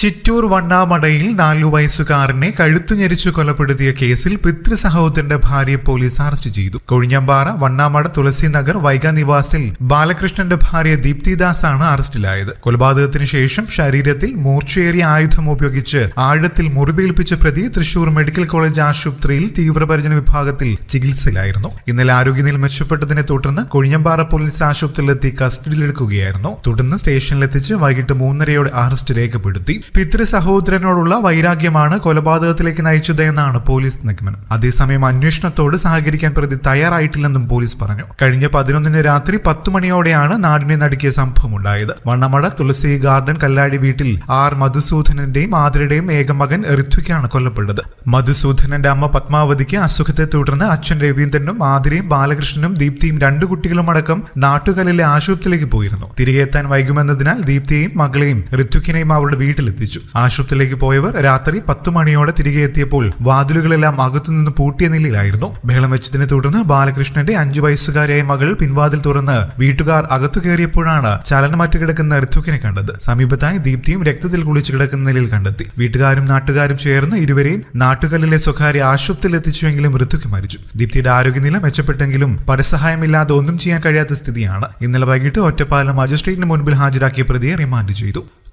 ചിറ്റൂർ വണ്ണാമടയിൽ നാലു വയസ്സുകാരനെ കഴുത്തു ഞെരിച്ചു കൊലപ്പെടുത്തിയ കേസിൽ പിതൃ സഹോദരന്റെ ഭാര്യയെ പോലീസ് അറസ്റ്റ് ചെയ്തു. കൊഴിഞ്ഞമ്പാറ വണ്ണാമട തുളസി നഗർ വൈഗ നിവാസിൽ ബാലകൃഷ്ണന്റെ ഭാര്യ ദീപ്തിദാസ് ആണ് അറസ്റ്റിലായത്. കൊലപാതകത്തിന് ശേഷം ശരീരത്തിൽ മൂർച്ചയേറിയ ആയുധം ഉപയോഗിച്ച് ആഴത്തിൽ മുറിവേൽപ്പിച്ച പ്രതി തൃശൂർ മെഡിക്കൽ കോളേജ് ആശുപത്രിയിൽ തീവ്രപരിചരണ വിഭാഗത്തിൽ ചികിത്സയിലായിരുന്നു. ഇന്നലെ ആരോഗ്യനില മെച്ചപ്പെട്ടതിനെ തുടർന്ന് കൊഴിഞ്ഞമ്പാറ പോലീസ് ആശുപത്രിയിലെത്തി കസ്റ്റഡിയിലെടുക്കുകയായിരുന്നു. തുടർന്ന് സ്റ്റേഷനിലെത്തിച്ച് വൈകിട്ട് മൂന്നരയോടെ അറസ്റ്റ് രേഖപ്പെടുത്തി. പിതൃ സഹോദരനോടുള്ള വൈരാഗ്യമാണ് കൊലപാതകത്തിലേക്ക് നയിച്ചതെന്നാണ് പോലീസ് നിഗമനം. അതേസമയം അന്വേഷണത്തോട് സഹകരിക്കാൻ പ്രതി തയ്യാറായിട്ടില്ലെന്നും പോലീസ് പറഞ്ഞു. കഴിഞ്ഞ പതിനൊന്നിന് രാത്രി പത്തു മണിയോടെയാണ് നാടിനെ നടുക്കിയ സംഭവം ഉണ്ടായത് വണ്ണമട തുളസി ഗാർഡൻ കല്ലാടി വീട്ടിൽ ആർ മധുസൂദനന്റെയും ആതിരയുടെയും ഏകമകൻ ഋത്വിക്കാണ് കൊല്ലപ്പെട്ടത്. മധുസൂദനന്റെ അമ്മ പത്മാവതിക്ക് അസുഖത്തെ തുടർന്ന് അച്ഛൻ രവീന്ദ്രനും ആതിരയും ബാലകൃഷ്ണനും ദീപ്തിയും രണ്ടു കുട്ടികളും അടക്കം നാട്ടുകലിലെ ആശുപത്രിയിലേക്ക് പോയിരുന്നു. തിരികെ എത്താൻ വൈകുമെന്നതിനാൽ ദീപ്തിയെയും മകളെയും ഋത്വിക്കിനെയും അവരുടെ വീട്ടിലെത്തിച്ചു ആശുപത്രിയിലേക്ക് പോയവർ രാത്രി പത്ത് മണിയോടെ തിരികെ എത്തിയപ്പോൾ വാതിലുകളെല്ലാം അകത്തുനിന്ന് പൂട്ടിയ നിലയിലായിരുന്നു. ബഹളം വെച്ചതിനെ തുടർന്ന് ബാലകൃഷ്ണന്റെ അഞ്ചു വയസ്സുകാരിയായ മകൾ പിൻവാതിൽ തുറന്ന് വീട്ടുകാർ അകത്തു കയറിയപ്പോഴാണ് ചലനമറ്റ് കിടക്കുന്ന ഋത്വിക്കിനെ കണ്ടത്. സമീപത്തായി ദീപ്തിയും രക്തത്തിൽ കുളിച്ചു കിടക്കുന്ന നിലയിൽ കണ്ടെത്തി. വീട്ടുകാരും നാട്ടുകാരും ചേർന്ന് ഇരുവരെയും നാട്ടുകല്ലിലെ സ്വകാര്യ ആശുപത്രിയിൽ എത്തിച്ചുവെങ്കിലും ഋത്വിക്ക് മരിച്ചു. ദീപ്തിയുടെ ആരോഗ്യനില മെച്ചപ്പെട്ടെങ്കിലും പരസഹായമില്ലാതെ ഒന്നും ചെയ്യാൻ കഴിയാത്ത സ്ഥിതിയാണ്. ഇന്നലെ വൈകിട്ട് ഒറ്റപ്പാലം മജിസ്ട്രേറ്റിന് മുൻപിൽ ഹാജരാക്കിയ പ്രതിയെ റിമാൻഡ് ചെയ്തു.